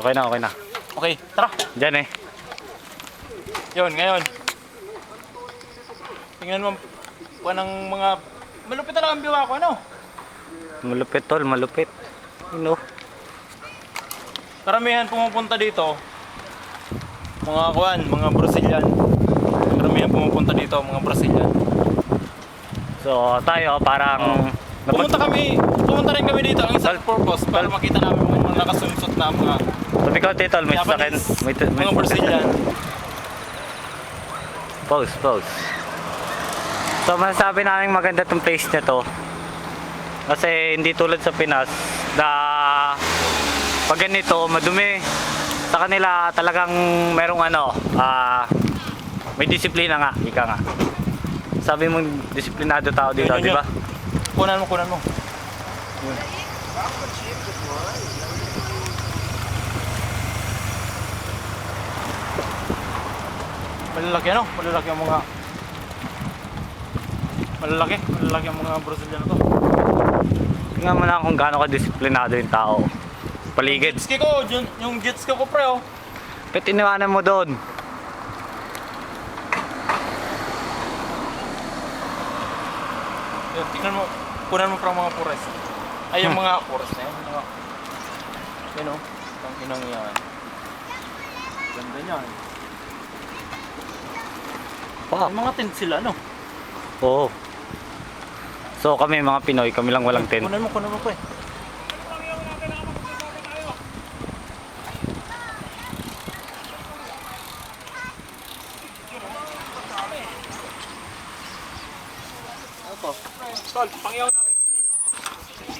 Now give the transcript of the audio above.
Okay na, okay na. Okay, tara. Diyan eh. Yun, ngayon. Tingnan mo pa ng mga... Malupit na lang ang biwa ko, ano? Malupit tol, malupit. You know. Karamihan pumupunta dito, mga kuan, mga Brazilian. Karamihan pumupunta dito, mga Brazilian. So tayo parang napag- Pumunta kami, pumunta rin kami dito ang isang purpose para makita namin yung mga nakasunsot na mga Sabi ko may sakin. Japanese, May, may, mga Brazilian. Pause, pause. So masasabi namin maganda tong place na to. Kasi hindi tulad sa Pinas na pag ganito madumi. Sa kanila talagang merong ano, ah may disiplina nga, ika nga. Sabi mong disiplinado tao dito, Yun, yun, di ba? yun. Kunan mo, kunan mo. Yun. Malalaki ano? Malalaki ang mga Malalaki, malalaki ang mga Brazilian to. Tingnan mo lang kung gaano ka disiplinado yung tao. Paligid. Jet ski ko, yung, yung jet ski ko pre oh. Ba't iniwanan mo doon? Yun, tingnan mo, kunan mo pa mga pures. Ay, yung mga pures na yan. Yung mga, yun o, ang inang yan. Ganda niyan. Wow. May mga tent sila, no? Oo. So kami mga Pinoy, kami lang walang tent. Kunan mo, kunan mo pa eh. To? Tol, pangyaw na. Thank you.